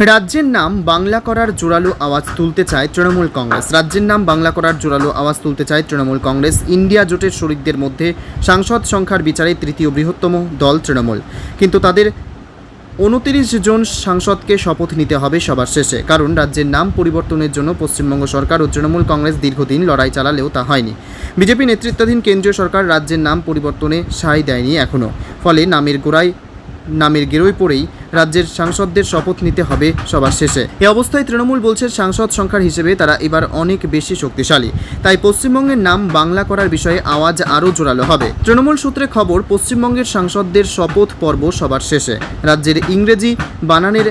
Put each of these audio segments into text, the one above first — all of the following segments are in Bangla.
রাজ্যের নাম বাংলা করার জোরালো আওয়াজ তুলতে চায় তৃণমূল কংগ্রেস। রাজ্যের নাম বাংলা করার জোরালো আওয়াজ তুলতে চায় তৃণমূল কংগ্রেস। ইন্ডিয়া জোটের শরিকদের মধ্যে সাংসদ সংখ্যার বিচারে তৃতীয় বৃহত্তম দল তৃণমূল। কিন্তু তাদের উনতিরিশ জন সাংসদকে শপথ নিতে হবে সবার শেষে। কারণ রাজ্যের নাম পরিবর্তনের জন্য পশ্চিমবঙ্গ সরকার ও তৃণমূল কংগ্রেস দীর্ঘদিন লড়াই চালালেও তা হয়নি। বিজেপি নেতৃত্বাধীন কেন্দ্রীয় সরকার রাজ্যের নাম পরিবর্তনে সায় দেয়নি এখনও। ফলে নামের গোড়ায় নামের গেরোয় পড়েই রাজ্যের সাংসদদের শপথ নিতে হবে সবার শেষে। এ অবস্থায় তৃণমূল বলছে সাংসদ সংখ্যার হিসেবে তারা এবার অনেক বেশি শক্তিশালী। তাই পশ্চিমবঙ্গের নাম বাংলা করার বিষয়ে আওয়াজ আরও জোরালো হবে। তৃণমূল সূত্রে খবর, পশ্চিমবঙ্গের সাংসদদের শপথ পর্ব সবার শেষে। রাজ্যের ইংরেজি বানানের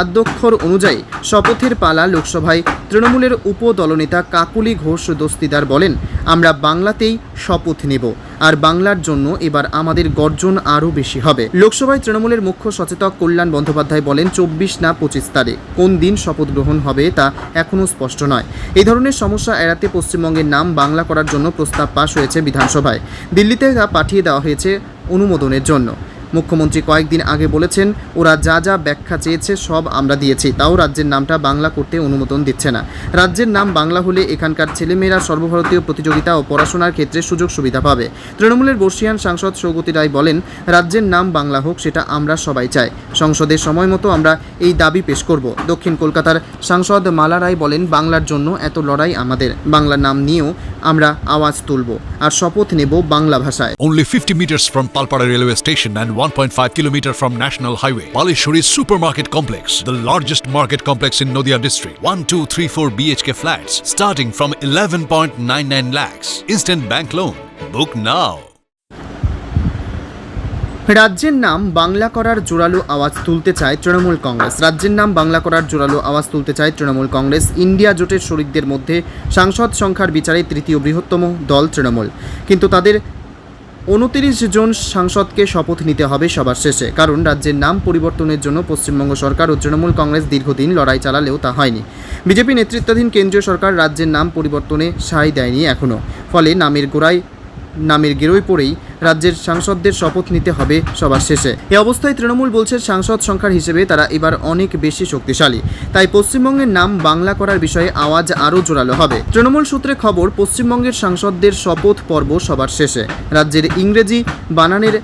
আদ্যক্ষর অনুযায়ী শপথের পালা লোকসভায় তৃণমূলের উপদলনেতা কাকুলি ঘোষ দস্তিদার বলেন, আমরা বাংলাতেই শপথ নেব। আর বাংলার জন্য এবার আমাদের গর্জন আরও বেশি হবে। লোকসভায় তৃণমূলের মুখ্য সচেতক কল্যাণ বন্দ্যোপাধ্যায় বলেন, চব্বিশ না পঁচিশ তারিখ, কোন দিন শপথ গ্রহণ হবে তা এখনও স্পষ্ট নয়। এই ধরনের সমস্যা এড়াতে পশ্চিমবঙ্গের নাম বাংলা করার জন্য প্রস্তাব পাশ হয়েছে বিধানসভায়। দিল্লিতে তা পাঠিয়ে দেওয়া হয়েছে অনুমোদনের জন্য। মুখ্যমন্ত্রী কয়েকদিন আগে বলেছেন, ওরা যা যা ব্যাখ্যা চেয়েছে সব আমরা দিয়েছি, তাও রাজ্যের নামটা বাংলা করতে অনুমোদন দিচ্ছে না। রাজ্যের নাম বাংলা হলে এখানকার ছেলেমেয়েরা সর্বভারতীয় প্রতিযোগিতা ও পড়াশোনার ক্ষেত্রে সুযোগ সুবিধা পাবে। তৃণমূলের বর্ষিয়ান সাংসদ সৌগতি রায় বলেন, রাজ্যের নাম বাংলা হোক সেটা আমরা সবাই চাই। সংসদের সময় মতো আমরা এই দাবি পেশ করব। দক্ষিণ কলকাতার সাংসদ মালা রায় বলেন, বাংলার জন্য এত লড়াই আমাদের। বাংলা নাম নিয়েও আমরা আওয়াজ তুলব আর শপথ নেব বাংলা ভাষায় Only 50 meters from Palpara railway station and 1.5 kilometer from National Highway. Palishuri Supermarket Complex, the largest market complex in Noida district. 1, 2, 3, 4 BHK flats starting from 11.99 lakhs. Instant bank loan. Book now. রাজ্যের নাম বাংলা করার জোরালো আওয়াজ তুলতে চায় তৃণমূল কংগ্রেস। রাজ্যের নাম বাংলা করার জোরালো আওয়াজ তুলতে চায় তৃণমূল কংগ্রেস। ইন্ডিয়া জোটের শরিকদের মধ্যে সাংসদ সংখ্যার বিচারে তৃতীয় বৃহত্তম দল তৃণমূল। কিন্তু তাদের উনতিরিশ জন সাংসদকে শপথ নিতে হবে সবার শেষে। কারণ রাজ্যের নাম পরিবর্তনের জন্য পশ্চিমবঙ্গ সরকার ও তৃণমূল কংগ্রেস দীর্ঘদিন লড়াই চালালেও তা হয়নি। বিজেপি নেতৃত্বাধীন কেন্দ্রীয় সরকার রাজ্যের নাম পরিবর্তনে সায় দেয়নি এখনও। ফলে নামের গোড়ায় নামের গেরোয় পড়েই রাজ্যের সাংসদদের শপথ নিতে হবে সবার শেষে। এ অবস্থায় তৃণমূল বলছে, সাংসদ সংখ্যার হিসেবে তারা এবার অনেক বেশি শক্তিশালী। তাই পশ্চিমবঙ্গের নাম বাংলা করার বিষয়ে আওয়াজ আরও জোরালো হবে। তৃণমূল সূত্রে খবর, পশ্চিমবঙ্গের সাংসদদের শপথ পর্ব সবার শেষে। রাজ্যের ইংরেজি, বানানের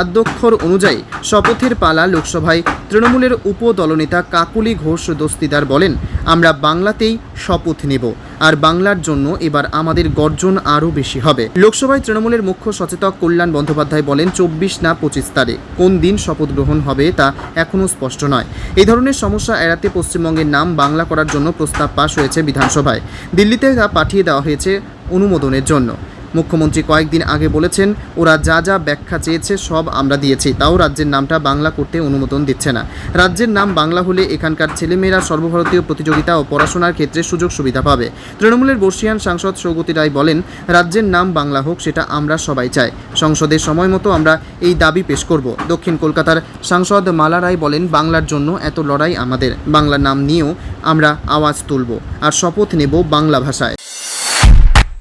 আদ্যক্ষর অনুযায়ী শপথের পালা লোকসভায় তৃণমূলের উপদলনেতা কাকুলি ঘোষ দস্তিদার বলেন, আমরা বাংলাতেই শপথ নেব আর বাংলার জন্য এবার আমাদের গর্জন আরও বেশি হবে। লোকসভায় তৃণমূলের মুখ্য সচেতক কল্যাণ বন্দ্যোপাধ্যায় বলেন, চব্বিশ না পঁচিশ তারিখ, কোন দিন শপথ গ্রহণ হবে তা এখনও স্পষ্ট নয়। এই ধরনের সমস্যা এড়াতে পশ্চিমবঙ্গের নাম বাংলা করার জন্য প্রস্তাব পাশ হয়েছে বিধানসভায়। দিল্লিতে তা পাঠিয়ে দেওয়া হয়েছে অনুমোদনের জন্য। মুখ্যমন্ত্রী কয়েকদিন আগে বলেছেন, ওরা যা যা ব্যাখ্যা চেয়েছে সব আমরা দিয়েছি, তাও রাজ্যের নামটা বাংলা করতে অনুমোদন দিচ্ছে না। রাজ্যের নাম বাংলা হলে এখানকার ছেলেমেয়েরা সর্বভারতীয় প্রতিযোগিতা ও পড়াশোনার ক্ষেত্রে সুযোগ সুবিধা পাবে। তৃণমূলের বর্ষিয়ান সাংসদ সৌগতি রায় বলেন, রাজ্যের নাম বাংলা হোক সেটা আমরা সবাই চাই। সংসদের সময় মতো আমরা এই দাবি পেশ করব। দক্ষিণ কলকাতার সাংসদ মালা রায় বলেন, বাংলার জন্য এত লড়াই আমাদের। বাংলা নাম নিয়েও আমরা আওয়াজ তুলব। আর শপথ নেব বাংলা ভাষায়।